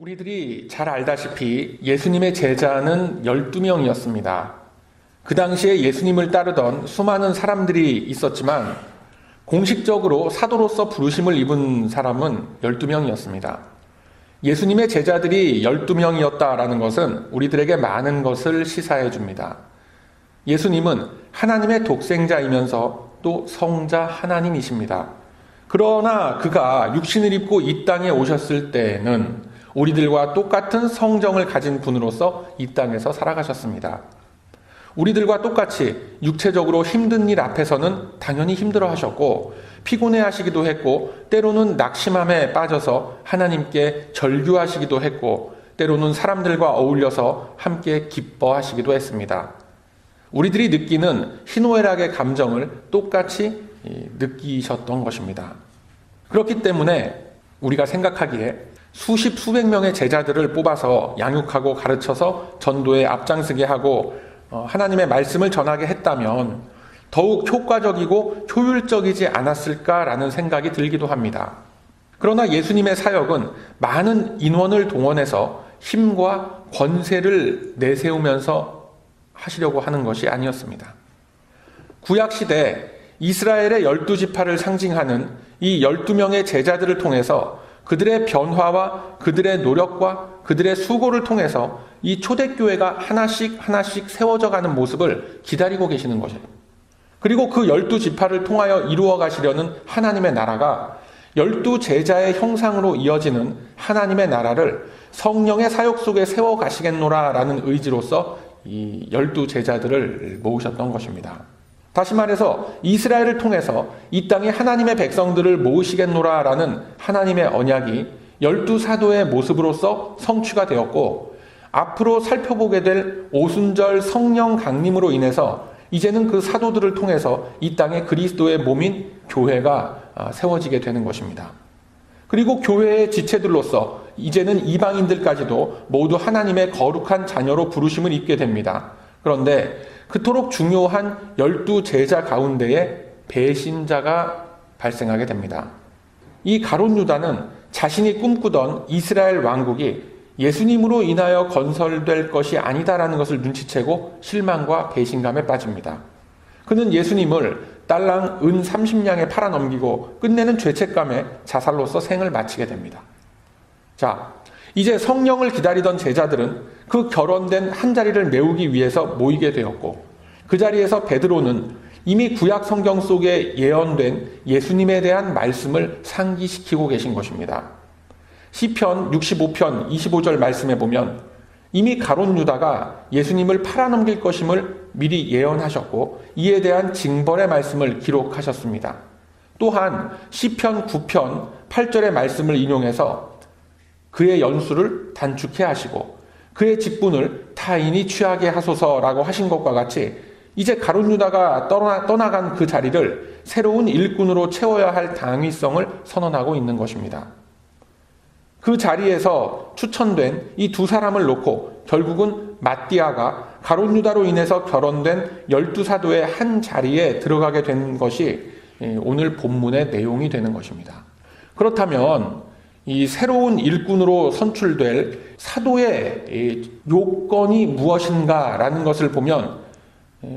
우리들이 잘 알다시피 예수님의 제자는 12명이었습니다. 그 당시에 예수님을 따르던 수많은 사람들이 있었지만 공식적으로 사도로서 부르심을 입은 사람은 12명이었습니다. 예수님의 제자들이 12명이었다라는 것은 우리들에게 많은 것을 시사해 줍니다. 예수님은 하나님의 독생자이면서 또 성자 하나님이십니다. 그러나 그가 육신을 입고 이 땅에 오셨을 때는 우리들과 똑같은 성정을 가진 분으로서 이 땅에서 살아가셨습니다. 우리들과 똑같이 육체적으로 힘든 일 앞에서는 당연히 힘들어 하셨고 피곤해 하시기도 했고 때로는 낙심함에 빠져서 하나님께 절규하시기도 했고 때로는 사람들과 어울려서 함께 기뻐하시기도 했습니다. 우리들이 느끼는 희노애락의 감정을 똑같이 느끼셨던 것입니다. 그렇기 때문에 우리가 생각하기에 수십 수백 명의 제자들을 뽑아서 양육하고 가르쳐서 전도에 앞장서게 하고 어, 하나님의 말씀을 전하게 했다면 더욱 효과적이고 효율적이지 않았을까라는 생각이 들기도 합니다. 그러나 예수님의 사역은 많은 인원을 동원해서 힘과 권세를 내세우면서 하시려고 하는 것이 아니었습니다. 구약 시대 이스라엘의 열두 지파를 상징하는 이 열두 명의 제자들을 통해서 그들의 변화와 그들의 노력과 그들의 수고를 통해서 이 초대교회가 하나씩 하나씩 세워져 가는 모습을 기다리고 계시는 것이에요. 그리고 그 열두 지파를 통하여 이루어 가시려는 하나님의 나라가 열두 제자의 형상으로 이어지는 하나님의 나라를 성령의 사역 속에 세워 가시겠노라라는 의지로서 이 열두 제자들을 모으셨던 것입니다. 다시 말해서 이스라엘을 통해서 이 땅에 하나님의 백성들을 모으시겠노라라는 하나님의 언약이 열두 사도의 모습으로서 성취가 되었고 앞으로 살펴보게 될 오순절 성령 강림으로 인해서 이제는 그 사도들을 통해서 이 땅에 그리스도의 몸인 교회가 아, 세워지게 되는 것입니다. 그리고 교회의 지체들로서 이제는 이방인들까지도 모두 하나님의 거룩한 자녀로 부르심을 입게 됩니다. 그런데 그토록 중요한 열두 제자 가운데에 배신자가 발생하게 됩니다. 이 가론 유다는 자신이 꿈꾸던 이스라엘 왕국이 예수님으로 인하여 건설될 것이 아니다라는 것을 눈치채고 실망과 배신감에 빠집니다. 그는 예수님을 딸랑 은 30냥에 팔아넘기고 끝내는 죄책감에 자살로서 생을 마치게 됩니다. 자, 이제 성령을 기다리던 제자들은 그 결혼된 한 자리를 메우기 위해서 모이게 되었고 그 자리에서 베드로는 이미 구약 성경 속에 예언된 예수님에 대한 말씀을 상기시키고 계신 것입니다. 시편 65편 25절 말씀에 보면 이미 가론 유다가 예수님을 팔아넘길 것임을 미리 예언하셨고 이에 대한 징벌의 말씀을 기록하셨습니다. 또한 시편 9편 8절의 말씀을 인용해서 그의 연수를 단축해 하시고 그의 직분을 타인이 취하게 하소서라고 하신 것과 같이 이제 가론 유다가 떠나, 떠나 간 그 자리를 새로운 일꾼으로 채워야 할 당위성을 선언하고 있는 것입니다. 그 자리에서 추천된 이 두 사람을 놓고 결국은 마띠아가 가론 유다로 인해서 결혼된 열두 사도의 한 자리에 들어가게 된 것이 오늘 본문의 내용이 되는 것입니다. 그렇다면 이 새로운 일꾼으로 선출될 사도의 요건이 무엇인가라는 것을 보면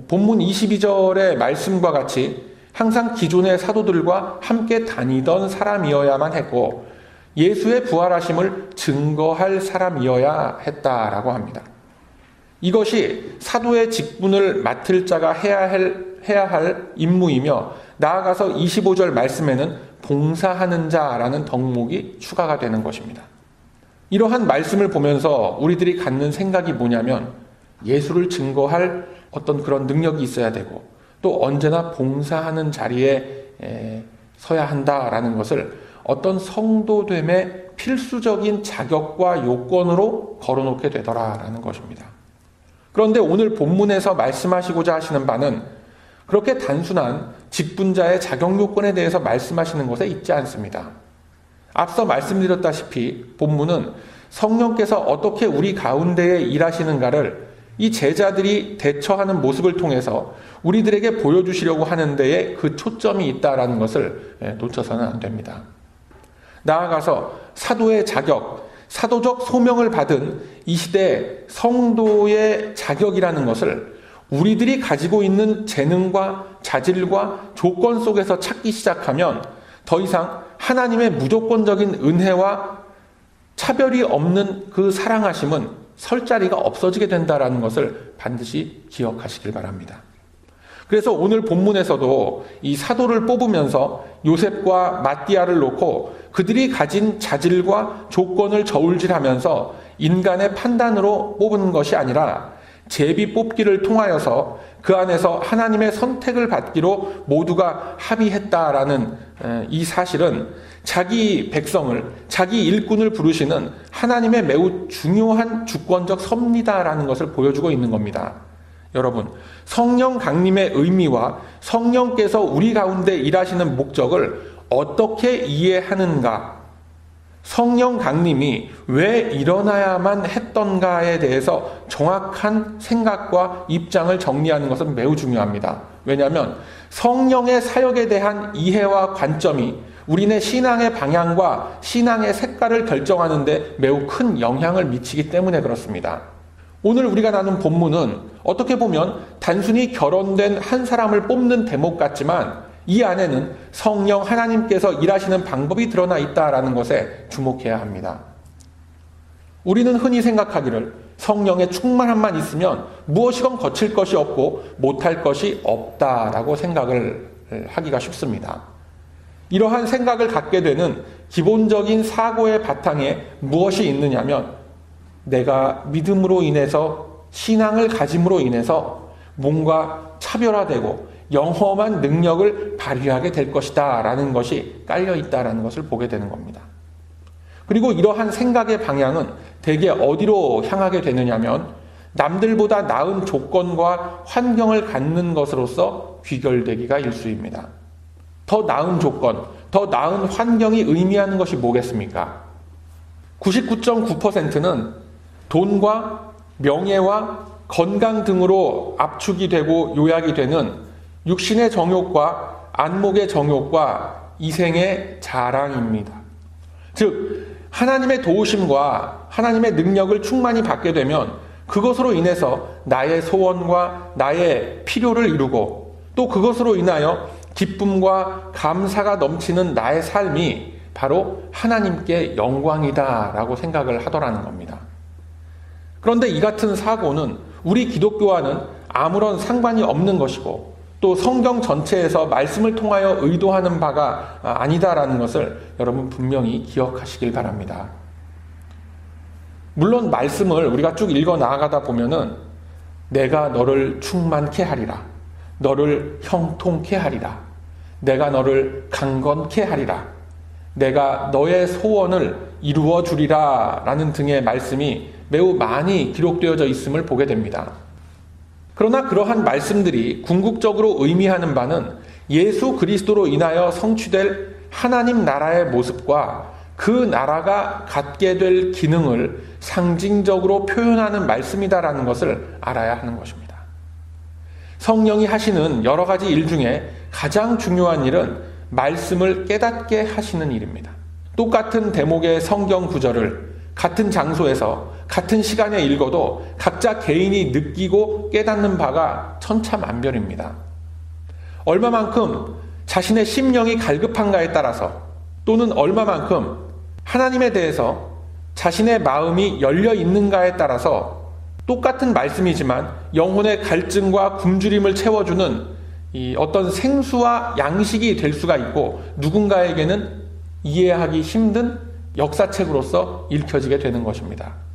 본문 22절의 말씀과 같이 항상 기존의 사도들과 함께 다니던 사람이어야만 했고 예수의 부활하심을 증거할 사람이어야 했다라고 합니다. 이것이 사도의 직분을 맡을 자가 해야 할, 해야 할 임무이며 나아가서 25절 말씀에는 봉사하는 자라는 덕목이 추가가 되는 것입니다. 이러한 말씀을 보면서 우리들이 갖는 생각이 뭐냐면 예수를 증거할 어떤 그런 능력이 있어야 되고 또 언제나 봉사하는 자리에 서야 한다라는 것을 어떤 성도됨의 필수적인 자격과 요건으로 걸어놓게 되더라라는 것입니다. 그런데 오늘 본문에서 말씀하시고자 하시는 바는 그렇게 단순한 직분자의 자격 요건에 대해서 말씀하시는 것에 있지 않습니다. 앞서 말씀드렸다시피 본문은 성령께서 어떻게 우리 가운데에 일하시는가를 이 제자들이 대처하는 모습을 통해서 우리들에게 보여주시려고 하는 데에 그 초점이 있다라는 것을 예, 놓쳐서는 안 됩니다. 나아가서 사도의 자격, 사도적 소명을 받은 이 시대 성도의 자격이라는 것을 우리들이 가지고 있는 재능과 자질과 조건 속에서 찾기 시작하면 더 이상 하나님의 무조건적인 은혜와 차별이 없는 그 사랑하심은 설 자리가 없어지게 된다라는 것을 반드시 기억하시길 바랍니다. 그래서 오늘 본문에서도 이 사도를 뽑으면서 요셉과 마띠아를 놓고 그들이 가진 자질과 조건을 저울질하면서 인간의 판단으로 뽑은 것이 아니라 제비 뽑기를 통하여서 그 안에서 하나님의 선택을 받기로 모두가 합의했다라는 이 사실은 자기 백성을, 자기 일꾼을 부르시는 하나님의 매우 중요한 주권적 섭리다라는 것을 보여주고 있는 겁니다. 여러분, 성령 강림의 의미와 성령께서 우리 가운데 일하시는 목적을 어떻게 이해하는가? 성령 강림이 왜 일어나야만 했던가에 대해서 정확한 생각과 입장을 정리하는 것은 매우 중요합니다. 왜냐하면 성령의 사역에 대한 이해와 관점이 우리네 신앙의 방향과 신앙의 색깔을 결정하는데 매우 큰 영향을 미치기 때문에 그렇습니다. 오늘 우리가 나눈 본문은 어떻게 보면 단순히 결혼된 한 사람을 뽑는 대목 같지만 이 안에는 성령 하나님께서 일하시는 방법이 드러나 있다라는 것에 주목해야 합니다. 우리는 흔히 생각하기를 성령의 충만함만 있으면 무엇이건 거칠 것이 없고 못할 것이 없다라고 생각을 하기가 쉽습니다. 이러한 생각을 갖게 되는 기본적인 사고의 바탕에 무엇이 있느냐면 내가 믿음으로 인해서 신앙을 가짐으로 인해서 뭔가 차별화되고 영험한 능력을 발휘하게 될 것이다 라는 것이 깔려 있다라는 것을 보게 되는 겁니다. 그리고 이러한 생각의 방향은 대개 어디로 향하게 되느냐면 남들보다 나은 조건과 환경을 갖는 것으로서 귀결되기가 일수입니다. 더 나은 조건, 더 나은 환경이 의미하는 것이 뭐겠습니까? 99.9%는 돈과 명예와 건강 등으로 압축이 되고 요약이 되는 육신의 정욕과 안목의 정욕과 이생의 자랑입니다. 즉, 하나님의 도우심과 하나님의 능력을 충만히 받게 되면 그것으로 인해서 나의 소원과 나의 필요를 이루고 또 그것으로 인하여 기쁨과 감사가 넘치는 나의 삶이 바로 하나님께 영광이다라고 생각을 하더라는 겁니다. 그런데 이 같은 사고는 우리 기독교와는 아무런 상관이 없는 것이고 또 성경 전체에서 말씀을 통하여 의도하는 바가 아니다라는 것을 여러분 분명히 기억하시길 바랍니다. 물론 말씀을 우리가 쭉 읽어 나아가다 보면은 내가 너를 충만케 하리라. 너를 형통케 하리라. 내가 너를 강건케 하리라. 내가 너의 소원을 이루어 주리라. 라는 등의 말씀이 매우 많이 기록되어져 있음을 보게 됩니다. 그러나 그러한 말씀들이 궁극적으로 의미하는 바는 예수 그리스도로 인하여 성취될 하나님 나라의 모습과 그 나라가 갖게 될 기능을 상징적으로 표현하는 말씀이다라는 것을 알아야 하는 것입니다. 성령이 하시는 여러 가지 일 중에 가장 중요한 일은 말씀을 깨닫게 하시는 일입니다. 똑같은 대목의 성경 구절을 같은 장소에서 같은 시간에 읽어도 각자 개인이 느끼고 깨닫는 바가 천차만별입니다. 얼마만큼 자신의 심령이 갈급한가에 따라서 또는 얼마만큼 하나님에 대해서 자신의 마음이 열려 있는가에 따라서 똑같은 말씀이지만 영혼의 갈증과 굶주림을 채워주는 이 어떤 생수와 양식이 될 수가 있고 누군가에게는 이해하기 힘든 역사책으로서 읽혀지게 되는 것입니다.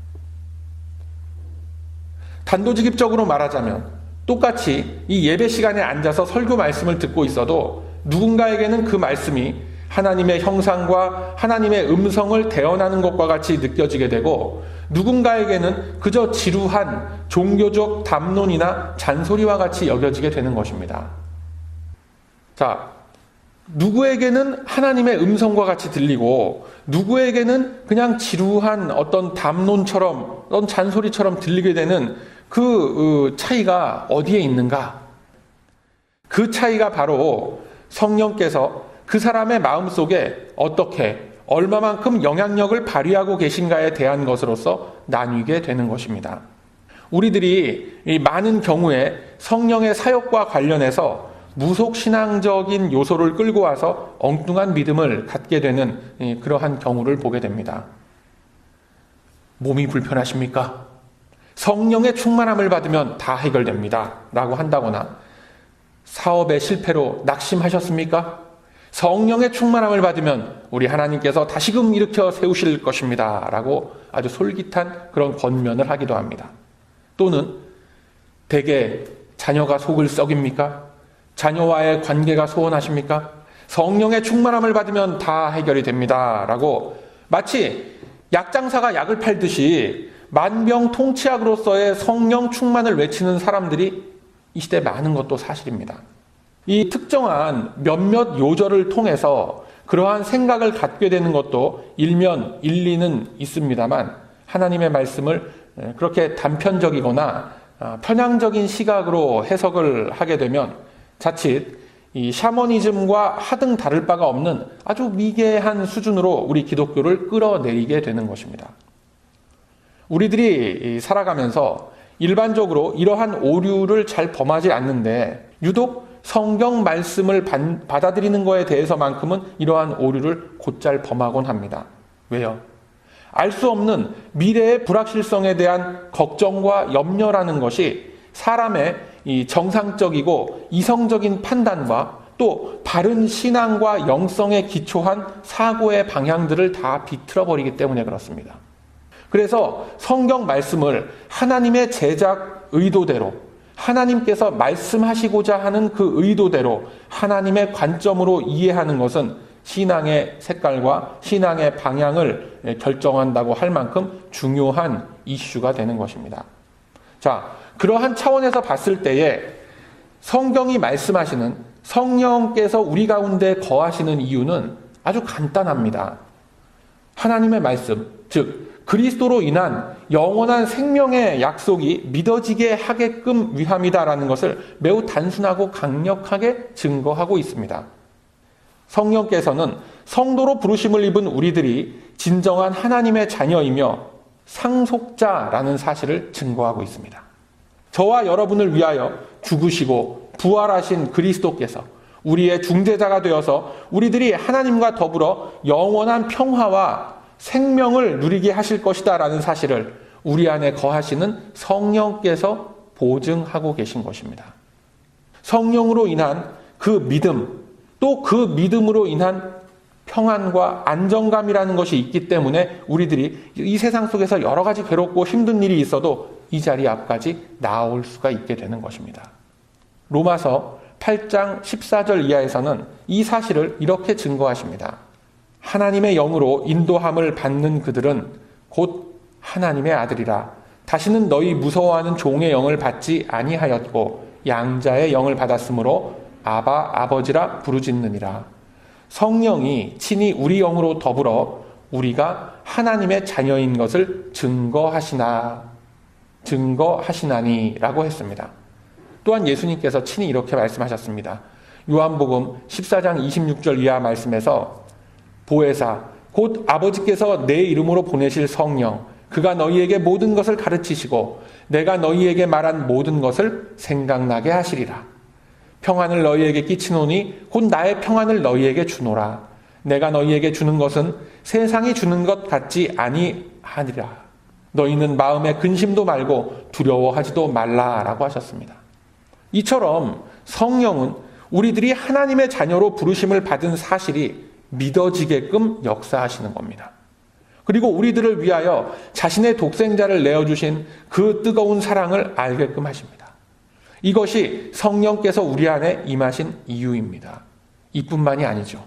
단도직입적으로 말하자면 똑같이 이 예배 시간에 앉아서 설교 말씀을 듣고 있어도 누군가에게는 그 말씀이 하나님의 형상과 하나님의 음성을 대언하는 것과 같이 느껴지게 되고 누군가에게는 그저 지루한 종교적 담론이나 잔소리와 같이 여겨지게 되는 것입니다. 자, 누구에게는 하나님의 음성과 같이 들리고 누구에게는 그냥 지루한 어떤 담론처럼 어떤 잔소리처럼 들리게 되는 그 어, 차이가 어디에 있는가? 그 차이가 바로 성령께서 그 사람의 마음 속에 어떻게 얼마만큼 영향력을 발휘하고 계신가에 대한 것으로서 나뉘게 되는 것입니다. 우리들이 이 많은 경우에 성령의 사역과 관련해서 무속신앙적인 요소를 끌고 와서 엉뚱한 믿음을 갖게 되는 이 그러한 경우를 보게 됩니다. 몸이 불편하십니까? 성령의 충만함을 받으면 다 해결됩니다. 라고 한다거나 사업의 실패로 낙심하셨습니까? 성령의 충만함을 받으면 우리 하나님께서 다시금 일으켜 세우실 것입니다. 라고 아주 솔깃한 그런 권면을 하기도 합니다. 또는 대개 자녀가 속을 썩입니까? 자녀와의 관계가 소원하십니까? 성령의 충만함을 받으면 다 해결이 됩니다. 라고 마치 약장사가 약을 팔듯이 만병통치약으로서의 성령 충만을 외치는 사람들이 이 시대에 많은 것도 사실입니다. 이 특정한 몇몇 요절을 통해서 그러한 생각을 갖게 되는 것도 일면 일리는 있습니다만 하나님의 말씀을 그렇게 단편적이거나 아, 편향적인 시각으로 해석을 하게 되면 자칫 이 샤머니즘과 하등 다를 바가 없는 아주 미개한 수준으로 우리 기독교를 끌어내리게 되는 것입니다. 우리들이 살아가면서 일반적으로 이러한 오류를 잘 범하지 않는데 유독 성경 말씀을 받아들이는 것에 대해서만큼은 이러한 오류를 곧잘 범하곤 합니다. 왜요? 알 수 없는 미래의 불확실성에 대한 걱정과 염려라는 것이 사람의 이 정상적이고 이성적인 판단과 또 바른 신앙과 영성에 기초한 사고의 방향들을 다 비틀어 버리기 때문에 그렇습니다. 그래서 성경 말씀을 하나님의 제작 의도대로 하나님께서 말씀하시고자 하는 그 의도대로 하나님의 관점으로 이해하는 것은 신앙의 색깔과 신앙의 방향을 결정한다고 할 만큼 중요한 이슈가 되는 것입니다. 자, 그러한 차원에서 봤을 때에 성경이 말씀하시는 성령께서 우리 가운데 거하시는 이유는 아주 간단합니다. 하나님의 말씀, 즉, 그리스도로 인한 영원한 생명의 약속이 믿어지게 하게끔 위함이다라는 것을 매우 단순하고 강력하게 증거하고 있습니다. 성령께서는 성도로 부르심을 입은 우리들이 진정한 하나님의 자녀이며 상속자라는 사실을 증거하고 있습니다. 저와 여러분을 위하여 죽으시고 부활하신 그리스도께서 우리의 중재자가 되어서 우리들이 하나님과 더불어 영원한 평화와 생명을 누리게 하실 것이다 라는 사실을 우리 안에 거하시는 성령께서 보증하고 계신 것입니다. 성령으로 인한 그 믿음, 또 그 믿음으로 인한 평안과 안정감이라는 것이 있기 때문에 우리들이 이 세상 속에서 여러 가지 괴롭고 힘든 일이 있어도 이 자리 앞까지 나올 수가 있게 되는 것입니다. 로마서 8장 14절 이하에서는 이 사실을 이렇게 증거하십니다. 하나님의 영으로 인도함을 받는 그들은 곧 하나님의 아들이라. 다시는 너희 무서워하는 종의 영을 받지 아니하였고 양자의 영을 받았으므로 아바 아버지라 부르짖느니라. 성령이 친히 우리 영으로 더불어 우리가 하나님의 자녀인 것을 증거하시나 증거하시나니라고 했습니다. 또한 예수님께서 친히 이렇게 말씀하셨습니다. 요한복음 14장 26절 이하 말씀에서 보혜사 곧 아버지께서 내 이름으로 보내실 성령 그가 너희에게 모든 것을 가르치시고 내가 너희에게 말한 모든 것을 생각나게 하시리라. 평안을 너희에게 끼치노니 곧 나의 평안을 너희에게 주노라. 내가 너희에게 주는 것은 세상이 주는 것 같지 아니하니라. 너희는 마음에 근심도 말고 두려워하지도 말라라고 하셨습니다. 이처럼 성령은 우리들이 하나님의 자녀로 부르심을 받은 사실이 믿어지게끔 역사하시는 겁니다. 그리고 우리들을 위하여 자신의 독생자를 내어주신 그 뜨거운 사랑을 알게끔 하십니다. 이것이 성령께서 우리 안에 임하신 이유입니다. 이뿐만이 아니죠.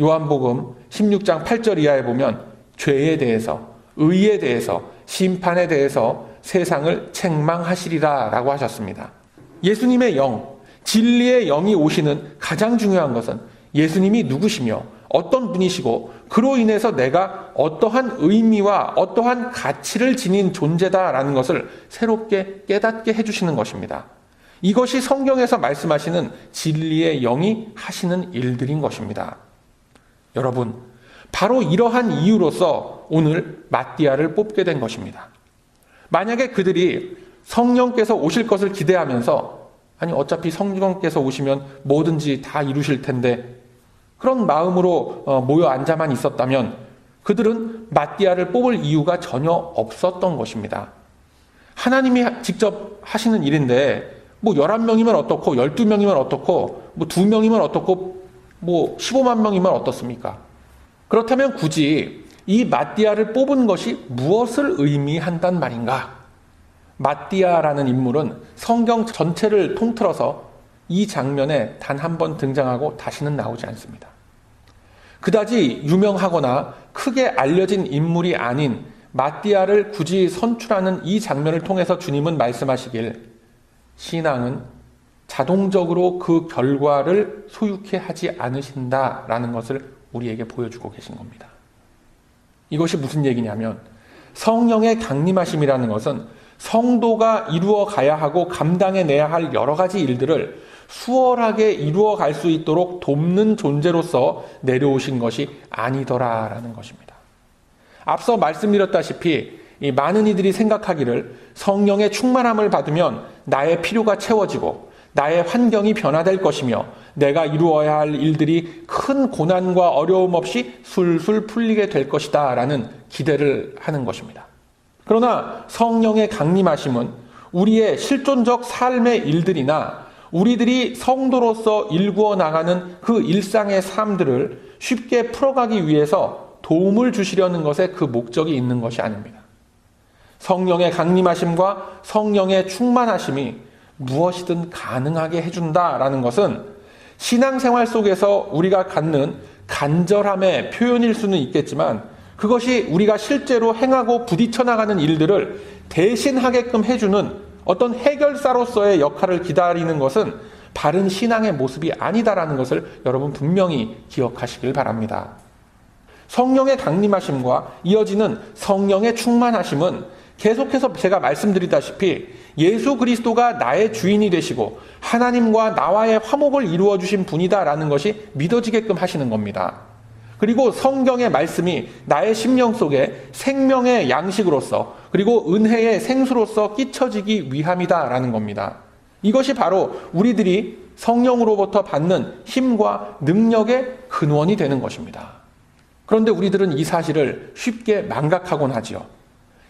요한복음 16장 8절 이하에 보면 죄에 대해서, 의에 대해서, 심판에 대해서 세상을 책망하시리라 라고 하셨습니다. 예수님의 영, 진리의 영이 오시는 가장 중요한 것은 예수님이 누구시며 어떤 분이시고 그로 인해서 내가 어떠한 의미와 어떠한 가치를 지닌 존재다라는 것을 새롭게 깨닫게 해주시는 것입니다. 이것이 성경에서 말씀하시는 진리의 영이 하시는 일들인 것입니다. 여러분, 바로 이러한 이유로서 오늘 마띠아를 뽑게 된 것입니다. 만약에 그들이 성령께서 오실 것을 기대하면서 아니 어차피 성령께서 오시면 뭐든지 다 이루실 텐데 그런 마음으로 어, 모여 앉아만 있었다면 그들은 마띠아를 뽑을 이유가 전혀 없었던 것입니다. 하나님이 직접 하시는 일인데 뭐 11명이면 어떻고 12명이면 어떻고 뭐 2명이면 어떻고 뭐 15만 명이면 어떻습니까? 그렇다면 굳이 이 마띠아를 뽑은 것이 무엇을 의미한단 말인가? 마띠아라는 인물은 성경 전체를 통틀어서 이 장면에 단 한 번 등장하고 다시는 나오지 않습니다. 그다지 유명하거나 크게 알려진 인물이 아닌 마띠아를 굳이 선출하는 이 장면을 통해서 주님은 말씀하시길 신앙은 자동적으로 그 결과를 소유케 하지 않으신다라는 것을 우리에게 보여주고 계신 겁니다. 이것이 무슨 얘기냐면 성령의 강림하심이라는 것은 성도가 이루어 가야 하고 감당해 내야 할 여러 가지 일들을 수월하게 이루어 갈 수 있도록 돕는 존재로서 내려오신 것이 아니더라라는 것입니다. 앞서 말씀드렸다시피 이 많은 이들이 생각하기를 성령의 충만함을 받으면 나의 필요가 채워지고 나의 환경이 변화될 것이며 내가 이루어야 할 일들이 큰 고난과 어려움 없이 술술 풀리게 될 것이다 라는 기대를 하는 것입니다. 그러나 성령의 강림하심은 우리의 실존적 삶의 일들이나 우리들이 성도로서 일구어 나가는 그 일상의 삶들을 쉽게 풀어가기 위해서 도움을 주시려는 것에 그 목적이 있는 것이 아닙니다. 성령의 강림하심과 성령의 충만하심이 무엇이든 가능하게 해준다라는 것은 신앙생활 속에서 우리가 갖는 간절함의 표현일 수는 있겠지만 그것이 우리가 실제로 행하고 부딪혀 나가는 일들을 대신하게끔 해주는 어떤 해결사로서의 역할을 기다리는 것은 바른 신앙의 모습이 아니다라는 것을 여러분 분명히 기억하시길 바랍니다. 성령의 강림하심과 이어지는 성령의 충만하심은 계속해서 제가 말씀드리다시피 예수 그리스도가 나의 주인이 되시고 하나님과 나와의 화목을 이루어 주신 분이다라는 것이 믿어지게끔 하시는 겁니다. 그리고 성경의 말씀이 나의 심령 속에 생명의 양식으로서 그리고 은혜의 생수로서 끼쳐지기 위함이다라는 겁니다. 이것이 바로 우리들이 성령으로부터 받는 힘과 능력의 근원이 되는 것입니다. 그런데 우리들은 이 사실을 쉽게 망각하곤 하지요.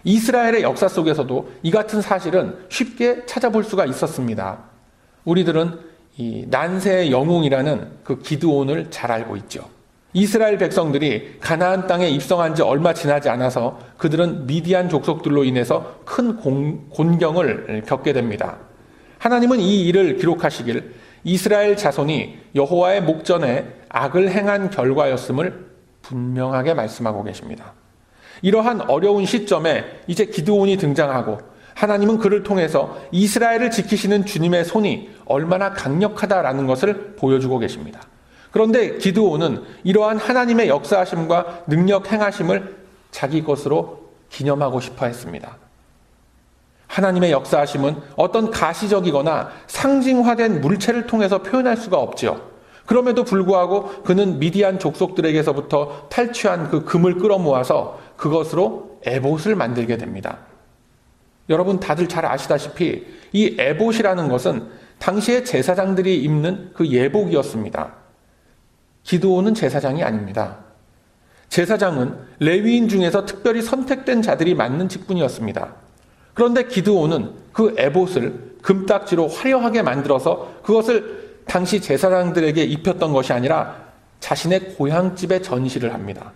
이스라엘의 역사 속에서도 이 같은 사실은 쉽게 찾아볼 수가 있었습니다. 우리들은 이 난세의 영웅이라는 그 기드온을 잘 알고 있죠. 이스라엘 백성들이 가나안 땅에 입성한 지 얼마 지나지 않아서 그들은 미디안 족속들로 인해서 큰 공, 곤경을 겪게 됩니다. 하나님은 이 일을 기록하시길 이스라엘 자손이 여호와의 목전에 악을 행한 결과였음을 분명하게 말씀하고 계십니다. 이러한 어려운 시점에 이제 기드온이 등장하고 하나님은 그를 통해서 이스라엘을 지키시는 주님의 손이 얼마나 강력하다라는 것을 보여주고 계십니다. 그런데 기드온은 이러한 하나님의 역사하심과 능력 행하심을 자기 것으로 기념하고 싶어 했습니다. 하나님의 역사하심은 어떤 가시적이거나 상징화된 물체를 통해서 표현할 수가 없지요. 그럼에도 불구하고 그는 미디안 족속들에게서부터 탈취한 그 금을 끌어모아서 그것으로 에봇을 만들게 됩니다. 여러분 다들 잘 아시다시피 이 에봇이라는 것은 당시의 제사장들이 입는 그 예복이었습니다. 기도원은 제사장이 아닙니다. 제사장은 레위인 중에서 특별히 선택된 자들이 맡는 직분이었습니다. 그런데 기드온은 그 에봇을 금딱지로 화려하게 만들어서 그것을 당시 제사장들에게 입혔던 것이 아니라 자신의 고향집에 전시를 합니다.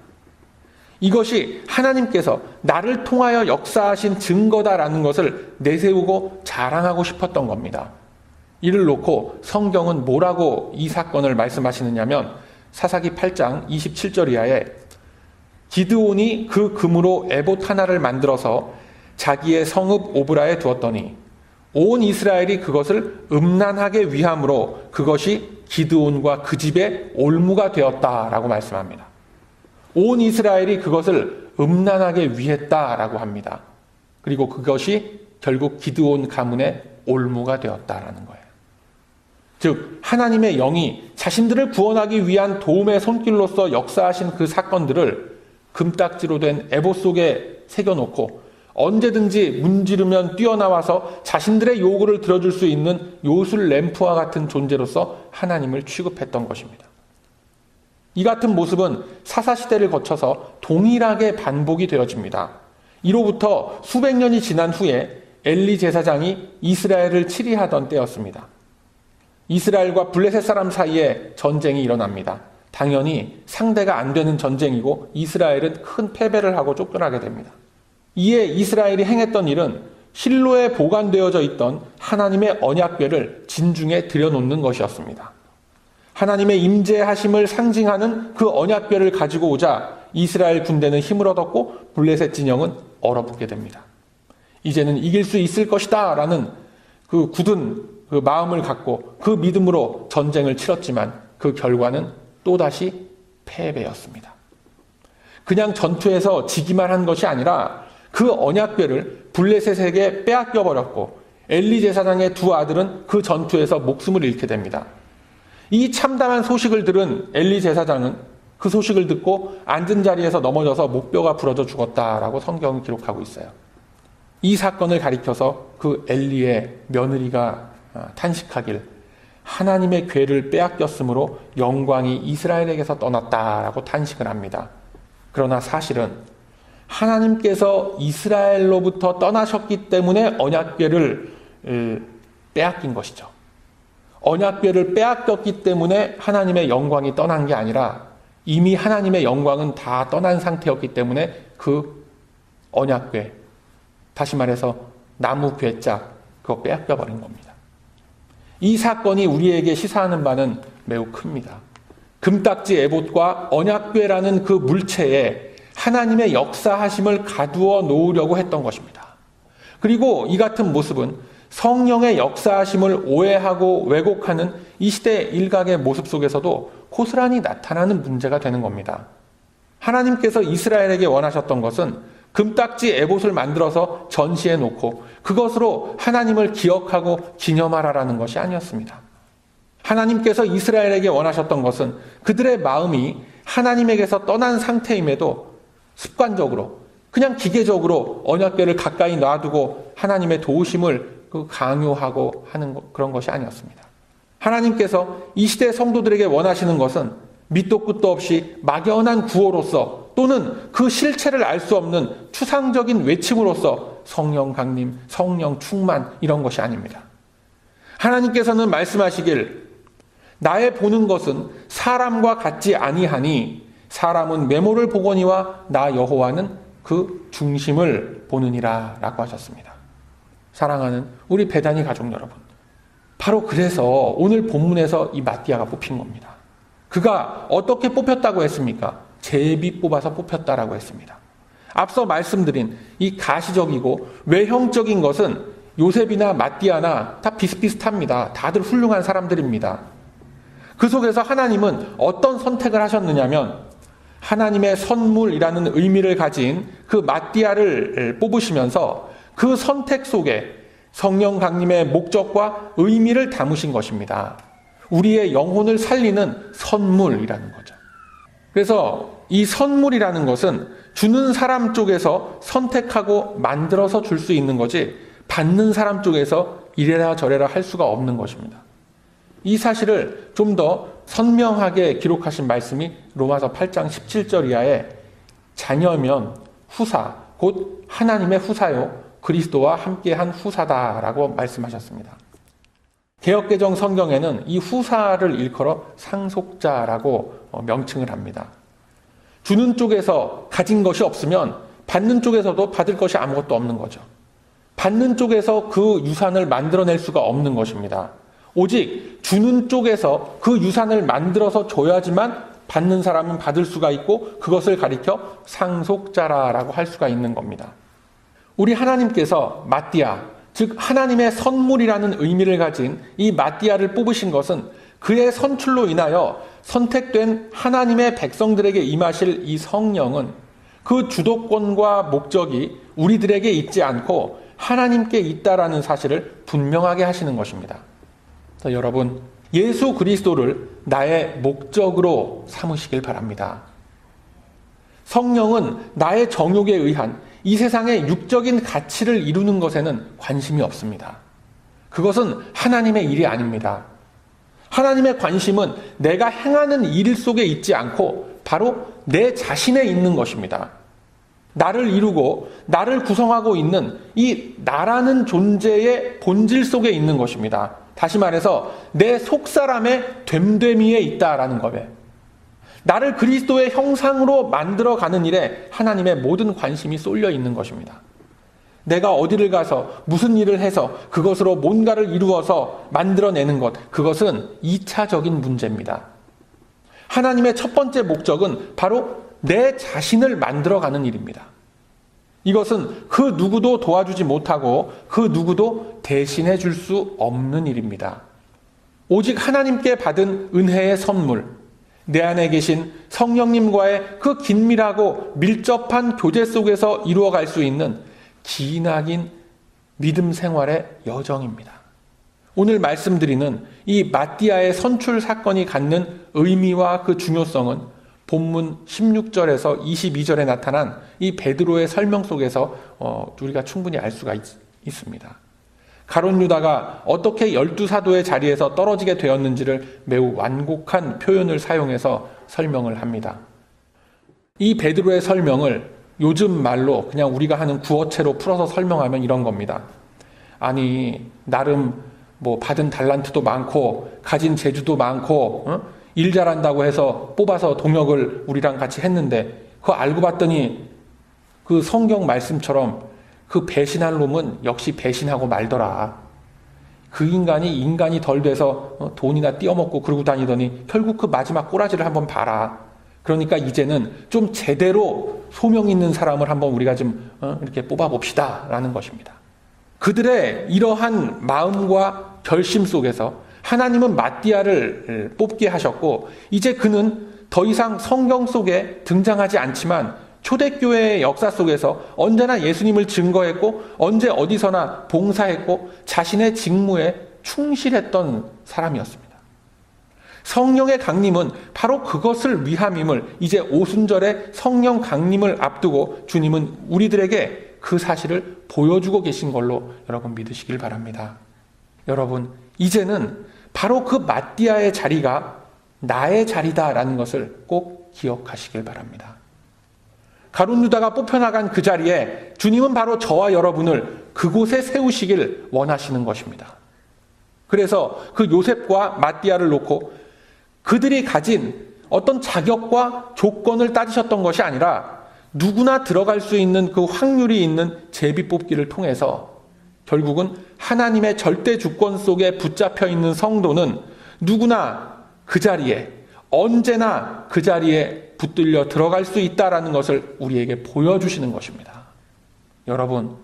이것이 하나님께서 나를 통하여 역사하신 증거다라는 것을 내세우고 자랑하고 싶었던 겁니다. 이를 놓고 성경은 뭐라고 이 사건을 말씀하시느냐면 사사기 8장 27절 이하에 기드온이 그 금으로 에봇 하나를 만들어서 자기의 성읍 오브라에 두었더니 온 이스라엘이 그것을 음란하게 위함으로 그것이 기드온과 그 집의 올무가 되었다라고 말씀합니다. 온 이스라엘이 그것을 음란하게 위했다라고 합니다. 그리고 그것이 결국 기드온 가문의 올무가 되었다라는 거예요. 즉 하나님의 영이 자신들을 구원하기 위한 도움의 손길로서 역사하신 그 사건들을 금딱지로 된 에보 속에 새겨놓고 언제든지 문지르면 뛰어나와서 자신들의 요구를 들어줄 수 있는 요술 램프와 같은 존재로서 하나님을 취급했던 것입니다. 이 같은 모습은 사사시대를 거쳐서 동일하게 반복이 되어집니다. 이로부터 수백 년이 지난 후에 엘리 제사장이 이스라엘을 치리하던 때였습니다. 이스라엘과 블레셋 사람 사이에 전쟁이 일어납니다. 당연히 상대가 안 되는 전쟁이고 이스라엘은 큰 패배를 하고 쫓겨나게 됩니다. 이에 이스라엘이 행했던 일은 실로에 보관되어져 있던 하나님의 언약궤를 진중에 들여놓는 것이었습니다. 하나님의 임재하심을 상징하는 그 언약궤를 가지고 오자 이스라엘 군대는 힘을 얻었고 블레셋 진영은 얼어붙게 됩니다. 이제는 이길 수 있을 것이다 라는 그 굳은 그 마음을 갖고 그 믿음으로 전쟁을 치렀지만 그 결과는 또다시 패배였습니다. 그냥 전투에서 지기만 한 것이 아니라 그 언약궤를 블레셋에게 빼앗겨 버렸고 엘리 제사장의 두 아들은 그 전투에서 목숨을 잃게 됩니다. 이 참담한 소식을 들은 엘리 제사장은 그 소식을 듣고 앉은 자리에서 넘어져서 목뼈가 부러져 죽었다라고 성경은 기록하고 있어요. 이 사건을 가리켜서 그 엘리의 며느리가 아, 탄식하길 하나님의 괴를 빼앗겼으므로 영광이 이스라엘에게서 떠났다라고 탄식을 합니다. 그러나 사실은 하나님께서 이스라엘로부터 떠나셨기 때문에 언약궤를 빼앗긴 것이죠. 언약궤를 빼앗겼기 때문에 하나님의 영광이 떠난 게 아니라 이미 하나님의 영광은 다 떠난 상태였기 때문에 그 언약궤, 다시 말해서 나무 괴짝, 그거 빼앗겨 버린 겁니다. 이 사건이 우리에게 시사하는 바는 매우 큽니다. 금딱지 에봇과 언약궤라는 그 물체에 하나님의 역사하심을 가두어 놓으려고 했던 것입니다. 그리고 이 같은 모습은 성령의 역사하심을 오해하고 왜곡하는 이 시대 일각의 모습 속에서도 고스란히 나타나는 문제가 되는 겁니다. 하나님께서 이스라엘에게 원하셨던 것은 금딱지 에봇을 만들어서 전시해 놓고 그것으로 하나님을 기억하고 기념하라라는 것이 아니었습니다. 하나님께서 이스라엘에게 원하셨던 것은 그들의 마음이 하나님에게서 떠난 상태임에도 습관적으로 그냥 기계적으로 언약궤를 가까이 놔두고 하나님의 도우심을 그 강요하고 하는 그런 것이 아니었습니다. 하나님께서 이 시대 성도들에게 원하시는 것은 밑도 끝도 없이 막연한 구호로서 또는 그 실체를 알 수 없는 추상적인 외침으로서 성령 강림, 성령 충만 이런 것이 아닙니다. 하나님께서는 말씀하시길 나의 보는 것은 사람과 같지 아니하니 사람은 메모를 보거니와 나 여호와는 그 중심을 보느니라라고 하셨습니다. 사랑하는 우리 배단이 가족 여러분. 바로 그래서 오늘 본문에서 이 마띠아가 뽑힌 겁니다. 그가 어떻게 뽑혔다고 했습니까? 제비 뽑아서 뽑혔다라고 했습니다. 앞서 말씀드린 이 가시적이고 외형적인 것은 요셉이나 마띠아나 다 비슷비슷합니다. 다들 훌륭한 사람들입니다. 그 속에서 하나님은 어떤 선택을 하셨느냐면 하나님의 선물이라는 의미를 가진 그 마띠아를 뽑으시면서 그 선택 속에 성령 강림의 목적과 의미를 담으신 것입니다. 우리의 영혼을 살리는 선물이라는 거죠. 그래서 이 선물이라는 것은 주는 사람 쪽에서 선택하고 만들어서 줄 수 있는 거지 받는 사람 쪽에서 이래라 저래라 할 수가 없는 것입니다. 이 사실을 좀 더 선명하게 기록하신 말씀이 로마서 8장 17절 이하에 자녀면 후사, 곧 하나님의 후사요, 그리스도와 함께한 후사다라고 말씀하셨습니다. 개혁개정 성경에는 이 후사를 일컬어 상속자라고 어, 명칭을 합니다. 주는 쪽에서 가진 것이 없으면 받는 쪽에서도 받을 것이 아무것도 없는 거죠. 받는 쪽에서 그 유산을 만들어낼 수가 없는 것입니다. 오직 주는 쪽에서 그 유산을 만들어서 줘야지만 받는 사람은 받을 수가 있고 그것을 가리켜 상속자라라고 할 수가 있는 겁니다. 우리 하나님께서 마띠아, 즉 하나님의 선물이라는 의미를 가진 이 마띠아를 뽑으신 것은 그의 선출로 인하여 선택된 하나님의 백성들에게 임하실 이 성령은 그 주도권과 목적이 우리들에게 있지 않고 하나님께 있다라는 사실을 분명하게 하시는 것입니다. 여러분, 예수 그리스도를 나의 목적으로 삼으시길 바랍니다. 성령은 나의 정욕에 의한 이 세상의 육적인 가치를 이루는 것에는 관심이 없습니다. 그것은 하나님의 일이 아닙니다. 하나님의 관심은 내가 행하는 일 속에 있지 않고 바로 내 자신에 있는 것입니다. 나를 이루고 나를 구성하고 있는 이 나라는 존재의 본질 속에 있는 것입니다. 다시 말해서 내 속사람의 됨됨이에 있다라는 거예요. 나를 그리스도의 형상으로 만들어 가는 일에 하나님의 모든 관심이 쏠려 있는 것입니다. 내가 어디를 가서 무슨 일을 해서 그것으로 뭔가를 이루어서 만들어내는 것, 그것은 2차적인 문제입니다. 하나님의 첫 번째 목적은 바로 내 자신을 만들어가는 일입니다. 이것은 그 누구도 도와주지 못하고 그 누구도 대신해 줄 수 없는 일입니다. 오직 하나님께 받은 은혜의 선물, 내 안에 계신 성령님과의 그 긴밀하고 밀접한 교제 속에서 이루어갈 수 있는 기나긴 믿음 생활의 여정입니다. 오늘 말씀드리는 이 마띠아의 선출 사건이 갖는 의미와 그 중요성은 본문 16절에서 22절에 나타난 이 베드로의 설명 속에서 어, 우리가 충분히 알 수가 있, 있습니다. 가론 유다가 어떻게 열두 사도의 자리에서 떨어지게 되었는지를 매우 완곡한 표현을 사용해서 설명을 합니다. 이 베드로의 설명을 요즘 말로 그냥 우리가 하는 구어체로 풀어서 설명하면 이런 겁니다. 아니, 나름 뭐 받은 달란트도 많고, 가진 재주도 많고, 어? 일 잘한다고 해서 뽑아서 동역을 우리랑 같이 했는데, 그거 알고 봤더니 그 성경 말씀처럼 그 배신할 놈은 역시 배신하고 말더라. 그 인간이 인간이 덜 돼서 어, 돈이나 띄어먹고 그러고 다니더니 결국 그 마지막 꼬라지를 한번 봐라. 그러니까 이제는 좀 제대로 소명 있는 사람을 한번 우리가 좀 어, 이렇게 뽑아봅시다라는 것입니다. 그들의 이러한 마음과 결심 속에서 하나님은 마띠아를 뽑게 하셨고 이제 그는 더 이상 성경 속에 등장하지 않지만 초대교회의 역사 속에서 언제나 예수님을 증거했고 언제 어디서나 봉사했고 자신의 직무에 충실했던 사람이었습니다. 성령의 강림은 바로 그것을 위함임을 이제 오순절에 성령 강림을 앞두고 주님은 우리들에게 그 사실을 보여주고 계신 걸로 여러분 믿으시길 바랍니다. 여러분, 이제는 바로 그 마띠아의 자리가 나의 자리다라는 것을 꼭 기억하시길 바랍니다. 가룟 유다가 뽑혀나간 그 자리에 주님은 바로 저와 여러분을 그곳에 세우시길 원하시는 것입니다. 그래서 그 요셉과 마띠아를 놓고 그들이 가진 어떤 자격과 조건을 따지셨던 것이 아니라 누구나 들어갈 수 있는 그 확률이 있는 제비 뽑기를 통해서 결국은 하나님의 절대 주권 속에 붙잡혀 있는 성도는 누구나 그 자리에 언제나 그 자리에 붙들려 들어갈 수 있다라는 것을 우리에게 보여주시는 것입니다. 여러분,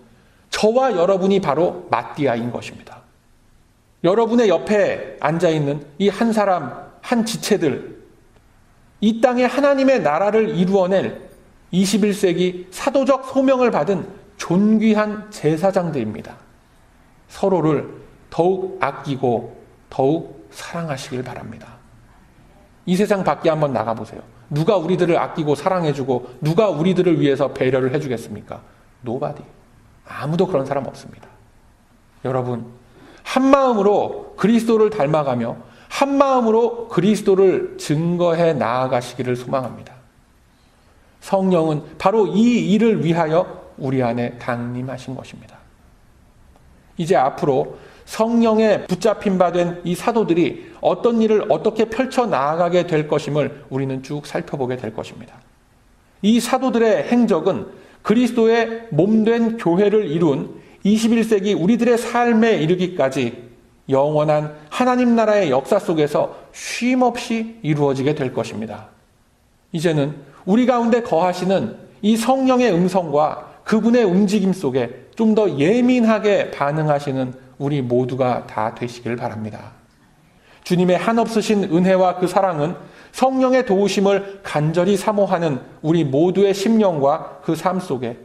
저와 여러분이 바로 마띠아인 것입니다. 여러분의 옆에 앉아 있는 이 한 사람, 한 지체들, 이 땅에 하나님의 나라를 이루어낼 21세기 사도적 소명을 받은 존귀한 제사장들입니다. 서로를 더욱 아끼고 더욱 사랑하시길 바랍니다. 이 세상 밖에 한번 나가보세요. 누가 우리들을 아끼고 사랑해주고 누가 우리들을 위해서 배려를 해주겠습니까? 노바디. 아무도 그런 사람 없습니다. 여러분, 한 마음으로 그리스도를 닮아가며 한 마음으로 그리스도를 증거해 나아가시기를 소망합니다. 성령은 바로 이 일을 위하여 우리 안에 강림하신 것입니다. 이제 앞으로 성령에 붙잡힌 바 된 이 사도들이 어떤 일을 어떻게 펼쳐 나아가게 될 것임을 우리는 쭉 살펴보게 될 것입니다. 이 사도들의 행적은 그리스도의 몸된 교회를 이룬 21세기 우리들의 삶에 이르기까지 영원한 하나님 나라의 역사 속에서 쉼 없이 이루어지게 될 것입니다. 이제는 우리 가운데 거하시는 이 성령의 음성과 그분의 움직임 속에 좀 더 예민하게 반응하시는 우리 모두가 다 되시길 바랍니다. 주님의 한없으신 은혜와 그 사랑은 성령의 도우심을 간절히 사모하는 우리 모두의 심령과 그 삶 속에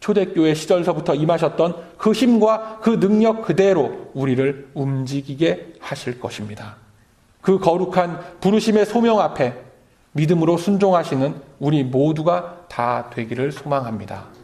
초대교회 시절서부터 임하셨던 그 힘과 그 능력 그대로 우리를 움직이게 하실 것입니다. 그 거룩한 부르심의 소명 앞에 믿음으로 순종하시는 우리 모두가 다 되기를 소망합니다.